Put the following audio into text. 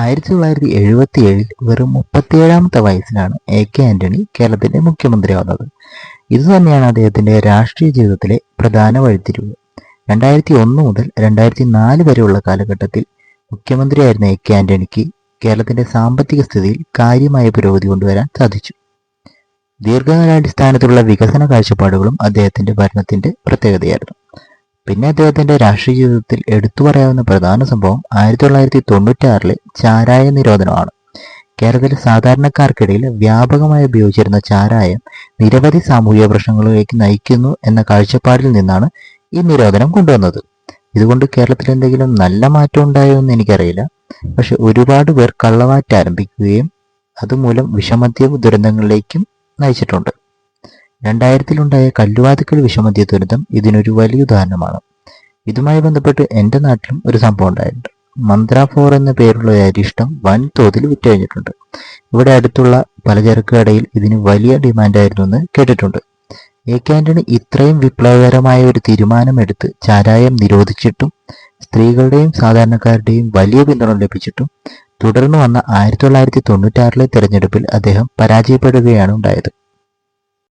ആയിരത്തി തൊള്ളായിരത്തി എഴുപത്തി ഏഴിൽ വെറും മുപ്പത്തിയേഴാമത്തെ വയസ്സിലാണ് എ കെ ആന്റണി കേരളത്തിന്റെ മുഖ്യമന്ത്രിയാവുന്നത്. ഇത് തന്നെയാണ് അദ്ദേഹത്തിന്റെ രാഷ്ട്രീയ ജീവിതത്തിലെ പ്രധാന വഴിത്തിരിവ്. രണ്ടായിരത്തി ഒന്ന് മുതൽ രണ്ടായിരത്തി നാല് വരെയുള്ള കാലഘട്ടത്തിൽ മുഖ്യമന്ത്രിയായിരുന്ന എ കെ ആന്റണിക്ക് കേരളത്തിന്റെ സാമ്പത്തിക സ്ഥിതിയിൽ കാര്യമായ പുരോഗതി കൊണ്ടുവരാൻ സാധിച്ചു. ദീർഘകാലാടിസ്ഥാനത്തിലുള്ള വികസന കാഴ്ചപ്പാടുകളും അദ്ദേഹത്തിന്റെ ഭരണത്തിന്റെ പ്രത്യേകതയായിരുന്നു. പിന്നെ അദ്ദേഹത്തിന്റെ രാഷ്ട്രീയ ജീവിതത്തിൽ എടുത്തു പറയാവുന്ന പ്രധാന സംഭവം ആയിരത്തി തൊള്ളായിരത്തി തൊണ്ണൂറ്റാറിലെ ചാരായ നിരോധനമാണ്. കേരളത്തിലെ സാധാരണക്കാർക്കിടയിൽ വ്യാപകമായി ഉപയോഗിച്ചിരുന്ന ചാരായം നിരവധി സാമൂഹിക പ്രശ്നങ്ങളിലേക്ക് നയിക്കുന്നു എന്ന കാഴ്ചപ്പാടിൽ നിന്നാണ് ഈ നിരോധനം കൊണ്ടുവന്നത്. ഇതുകൊണ്ട് കേരളത്തിൽ എന്തെങ്കിലും നല്ല മാറ്റം ഉണ്ടായോ എന്ന് എനിക്കറിയില്ല. പക്ഷെ ഒരുപാട് പേർ കള്ളവാറ്റ് ആരംഭിക്കുകയും അതുമൂലം വിഷമദ്യ ദുരന്തങ്ങളിലേക്കും നയിച്ചിട്ടുണ്ട്. രണ്ടായിരത്തിലുണ്ടായ കല്ലുവാതിക്കൽ വിഷമദ്യ ദുരിതം ഇതിനൊരു വലിയ ഉദാഹരണമാണ്. ഇതുമായി ബന്ധപ്പെട്ട് എന്റെ നാട്ടിലും ഒരു സംഭവം ഉണ്ടായിട്ടുണ്ട്. മന്ത്ര ഫോർ എന്ന പേരുള്ള ഒരു അരിഷ്ടം വൻതോതിൽ വിറ്റഴിഞ്ഞിട്ടുണ്ട്. ഇവിടെ അടുത്തുള്ള പലചരക്ക് കടയിൽ ഇതിന് വലിയ ഡിമാൻഡായിരുന്നു എന്ന് കേട്ടിട്ടുണ്ട്. എ കെ ആന്റണി ഇത്രയും വിപ്ലവകരമായ ഒരു തീരുമാനമെടുത്ത് ചാരായം നിരോധിച്ചിട്ടും സ്ത്രീകളുടെയും സാധാരണക്കാരുടെയും വലിയ പിന്തുണ ലഭിച്ചിട്ടും തുടർന്ന് വന്ന ആയിരത്തി തൊള്ളായിരത്തി തൊണ്ണൂറ്റാറിലെ തെരഞ്ഞെടുപ്പിൽ അദ്ദേഹം പരാജയപ്പെടുകയാണ് ഉണ്ടായത്.